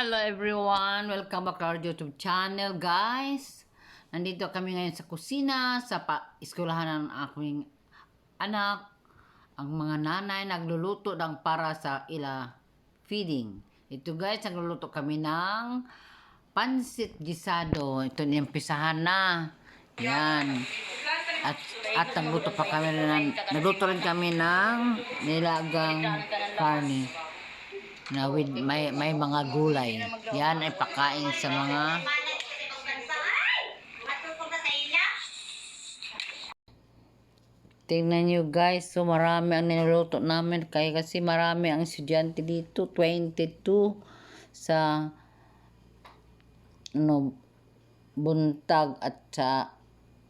everyone! Welcome back to our YouTube channel, guys! Nandito kami ngayon sa kusina, sa pa eskwelahan ng aking anak. Ang mga nanay nagluluto ng para sa ila feeding. Ito guys, nagluluto kami ng pansit gisado. Ito niyang pisahan na. Yan. At, at nagluto pa kami ng, nagluto rin kami ng nilagang karne na with may may mga gulay. Yan ay pakain sa mga Tingnan nyo guys, so marami ang niluluto namin kaya kasi marami ang estudyante dito, 22 sa ano, buntag at sa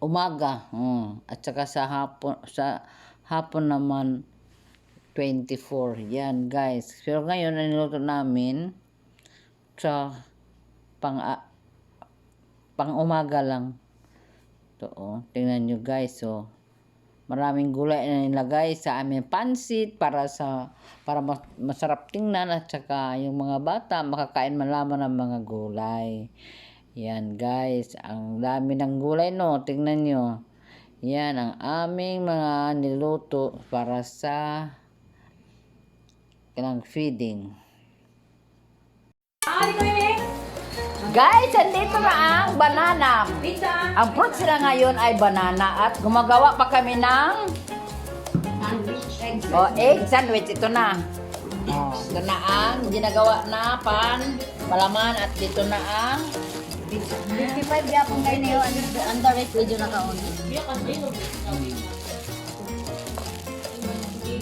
umaga. Hmm. At saka sa hapon, sa hapon naman 24. Yan, guys. Pero ngayon, ang niluto namin sa pang a- pang umaga lang. Ito, oh. Tingnan nyo, guys. So, maraming gulay na nilagay sa aming pansit para sa para mas, masarap tingnan at saka yung mga bata makakain malaman ng mga gulay. Yan, guys. Ang dami ng gulay, no? Tingnan nyo. Yan, ang aming mga niluto para sa kanang feeding. Guys, andito na ang banana. Ang fruit sila ngayon ay banana at gumagawa pa kami ng oh, egg sandwich. Ito na. Oh, ito na ang ginagawa na pan, malaman at dito na ang 55 yapon kayo niyo under rate video na kaon.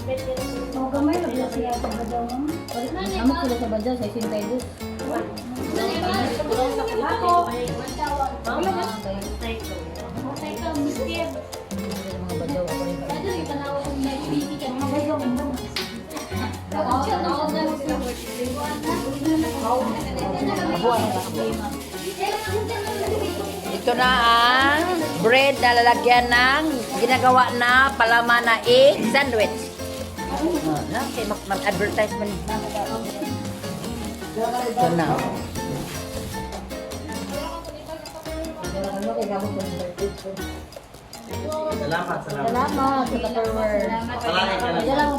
Oh, gamay na pala siya sa badaw mo. Amo sila sa badaw sa sintay dus. Ito na ang bread na lalagyan ng ginagawa na palaman na egg sandwich. Oh, na, kay mag, mag-advertisement. Ito na. Salamat, salamat. Salamat sa Tupperware. Salamat ka na. Dala mo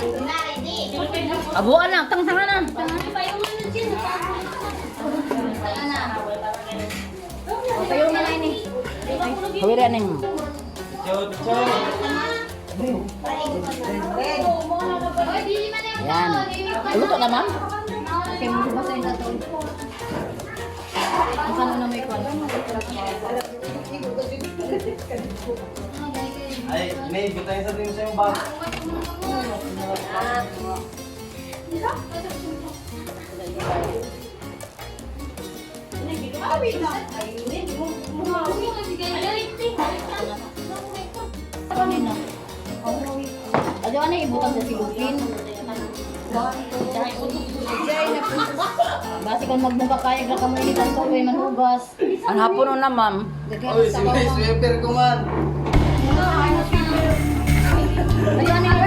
pagtuwaw. Abuan lang, tangtanga na. Payo na lang ni. Hawiran ng Chod, chod. Yan. Luto na, ma'am? Kaya mo ba sa ito? Ang kano na may kwan. Ay, may butay sa din sa yung bag. Ano ibutan sa silupin? Basi kung magbuka kaya ka mo initan ko ay manugas. Ang hapon na, ma'am. Oy, si may sweeper ko man. Ayan,